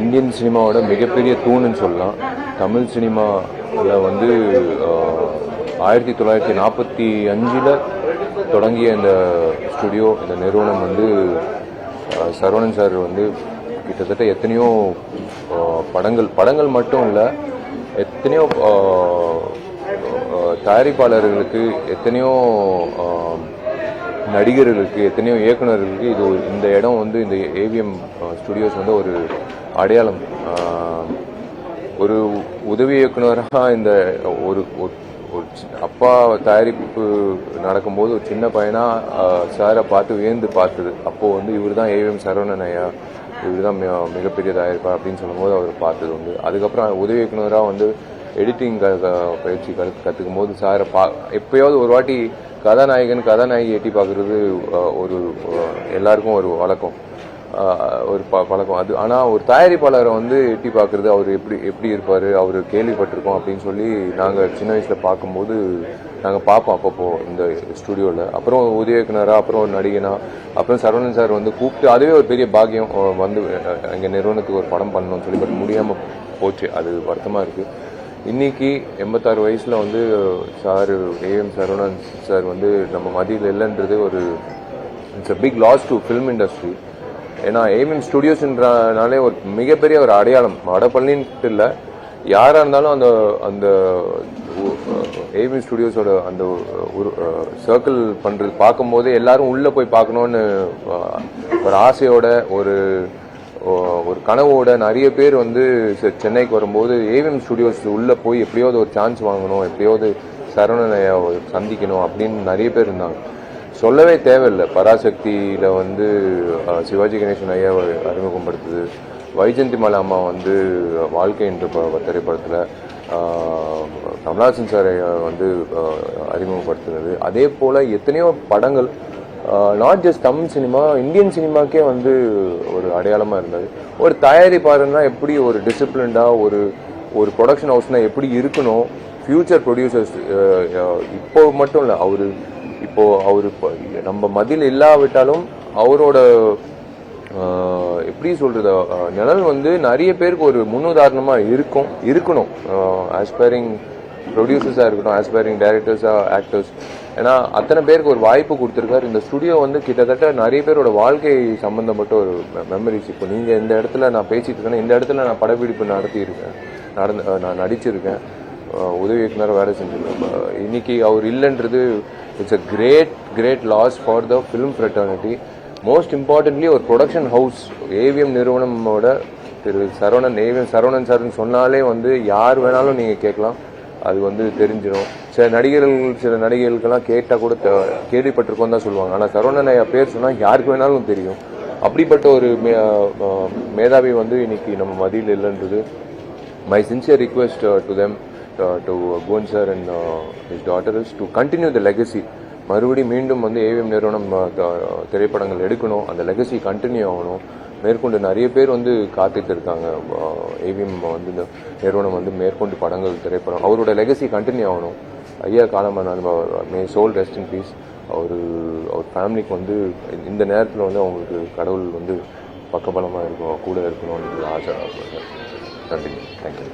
Indian சினிமாவோட மிகப்பெரிய தூணுன்னு சொல்லலாம். தமிழ் சினிமாவில் வந்து ஆயிரத்தி தொள்ளாயிரத்தி நாற்பத்தி அஞ்சில் தொடங்கிய இந்த ஸ்டுடியோ இந்த நிறுவனம் வந்து சரவணன் சார் வந்து கிட்டத்தட்ட எத்தனையோ படங்கள் படங்கள் மட்டும் இல்லை எத்தனையோ தயாரிப்பாளர்களுக்கு எத்தனையோ நடிகர்களுக்கு எத்தனையோ இயக்குனர்களுக்கு இது இந்த இடம் வந்து இந்த ஏவிஎம் ஸ்டுடியோஸ் வந்து ஒரு அடையாளம் ஒரு உதவி இயக்குனராக இந்த ஒரு ஒரு- ஒரு சி- அப்பா தயாரிப்பு நடக்கும்போது ஒரு சின்ன பையனாக சாரை பார்த்து வியந்து பார்த்தது. அப்போது வந்து இவர் தான் ஏவிஎம் சரவணன் ஐயா இவர் தான் மிகப்பெரிய தயாரிப்பா அப்படின்னு சொல்லும்போது அவர் பார்த்தது உண்டு. அதுக்கப்புறம் உதவி இயக்குனராக வந்து எடிட்டிங் பயிற்சி கற்று கற்றுக்கும் போது சாரை பா எப்பயாவது ஒரு வாட்டி கதாநாயகன் கதாநாயகி எட்டி பார்க்குறது ஒரு எல்லாருக்கும் ஒரு வழக்கம். ஒரு ப பழக்கம். அது ஆனால் ஒரு தயாரிப்பாளரை வந்து எட்டி பார்க்குறது அவர் எப்படி எப்படி இருப்பார் அவர் கேள்விப்பட்டிருக்கோம் அப்படின்னு சொல்லி நாங்கள் சின்ன வயசில் பார்க்கும்போது நாங்கள் பார்ப்போம் அப்பப்போ இந்த ஸ்டுடியோவில் அப்புறம் உதய இயக்குனராக அப்புறம் ஒரு நடிகனா அப்புறம் சரவணன் சார் வந்து கூப்பிட்டு அதுவே ஒரு பெரிய பாக்கியம் வந்து எங்கள் நிறுவனத்துக்கு ஒரு படம் பண்ணணும்னு சொல்லி பட் முடியாமல் போச்சு. அது வருத்தமாக இருக்குது இன்னைக்கு எண்பத்தாறு வயசில் வந்து சார் ஏஎம் சரவணன் சார் வந்து நம்ம மதியில் இல்லைன்றது ஒரு it's a big loss to film industry ஏன்னா ஏவிஎம் ஸ்டுடியோஸ்ன்றனாலே ஒரு மிகப்பெரிய ஒரு அடையாளம். வடபழனின்ட்டு இல்லை. யாராக இருந்தாலும் அந்த அந்த ஏவிஎம் ஸ்டுடியோஸோட அந்த ஒரு சர்க்கிள் பண்ணுறது பார்க்கும்போது எல்லாரும் உள்ளே போய் பார்க்கணுன்னு ஒரு ஆசையோட ஒரு ஒரு கனவோட நிறைய பேர் வந்து சென்னைக்கு வரும்போது ஏவிஎம் ஸ்டுடியோஸ் உள்ளே போய் எப்படியாவது ஒரு சான்ஸ் வாங்கணும் எப்படியாவது சரவணனை சந்திக்கணும் அப்படின்னு நிறைய பேர் இருந்தாங்க. சொல்லவே தேவையில்லை. பராசக்தியில் வந்து சிவாஜி கணேசன் ஐயாவை அறிமுகப்படுத்துது. வைஜந்தி மலை அம்மா வந்து வாழ்க்கை என்ற திரைப்படத்தில் கமலாசன் சாரை சார் ஐயா வந்து அறிமுகப்படுத்துனது. அதே போல் எத்தனையோ படங்கள் not just Tamil cinema Indian சினிமாக்கே வந்து ஒரு அடையாளமாக இருந்தது. ஒரு தயாரிப்பாருன்னா எப்படி ஒரு டிசிப்ளின்டாக ஒரு ஒரு ப்ரொடக்ஷன் ஹவுஸ்னால் எப்படி இருக்கணும்? ஃப்யூச்சர் ப்ரொடியூசர்ஸ் இப்போ மட்டும் இல்லை அவர் இப்போது அவர் இப்போ நம்ம மதியில் இல்லாவிட்டாலும் அவரோட எப்படி சொல்கிறது நிழல் வந்து நிறைய பேருக்கு ஒரு முன்னுதாரணமாக இருக்கும் இருக்கணும். ஆஸ்பைரிங் ப்ரொடியூசர்ஸாக இருக்கட்டும் ஆஸ்பைரிங் டைரக்டர்ஸாக ஆக்டர்ஸ் ஏன்னா அத்தனை பேருக்கு ஒரு வாய்ப்பு கொடுத்துருக்காரு. இந்த ஸ்டுடியோ வந்து கிட்டத்தட்ட நிறைய பேரோட வாழ்க்கை சம்மந்தப்பட்ட ஒரு மெமரிஸ் இப்போ நீங்கள் இந்த இடத்துல நான் பேசிட்டு இருக்கேன்னா இந்த இடத்துல நான் படப்பிடிப்பு நடத்தியிருக்கேன் நடந்து நான் நடிச்சிருக்கேன். உதவி இயக்குனர் வேலை செஞ்சிருக்கோம் இன்னைக்கு அவர் இல்லைன்றது it's a great great loss for the film fraternity most importantly ஒரு ப்ரொடக்ஷன் ஹவுஸ் ஏவிஎம் நிறுவனமோட திரு சரவணன் ஏவிஎம் சரவணன் சார்னு சொன்னாலே வந்து யார் வேணாலும் நீங்கள் கேட்கலாம். அது வந்து தெரிஞ்சிடும் சில நடிகர்கள் சில நடிகர்களுக்கெல்லாம் கேட்டால் கூட கேள்விப்பட்டிருக்கோம் தான் சொல்லுவாங்க. ஆனால் சரவணன் ஐயா பேர் சொன்னால் யாருக்கு வேணாலும் தெரியும். அப்படிப்பட்ட ஒரு மே மேதாவி வந்து இன்னைக்கு நம்ம மதியில் இல்லைன்றது my sincere request to them to Guhan sir and his daughter is to continue the legacy மறுபடியும் மீண்டும் வந்து ஏவிஎம் நிறுவனம் uh, திரைப்படங்கள் எடுக்கணும். அந்த லெகசி கண்டினியூ ஆகணும். மேற்கொண்டு நிறைய பேர் வந்து காத்துட்டு இருக்காங்க. ஏவிஎம் வந்து இந்த நிறுவனம் வந்து மேற்கொண்டு படங்கள் திரைப்படம் அவரோட லெகசி கண்டினியூ ஆகணும். ஐயா காலமான may soul rest in peace அவர் அவர் ஃபேமிலிக்கு வந்து இந்த நேரத்தில் வந்து அவங்களுக்கு கடவுள் வந்து பக்கபலமாக இருக்கும் கூட இருக்கணும்னு ஆசை. நன்றி. தேங்க்யூ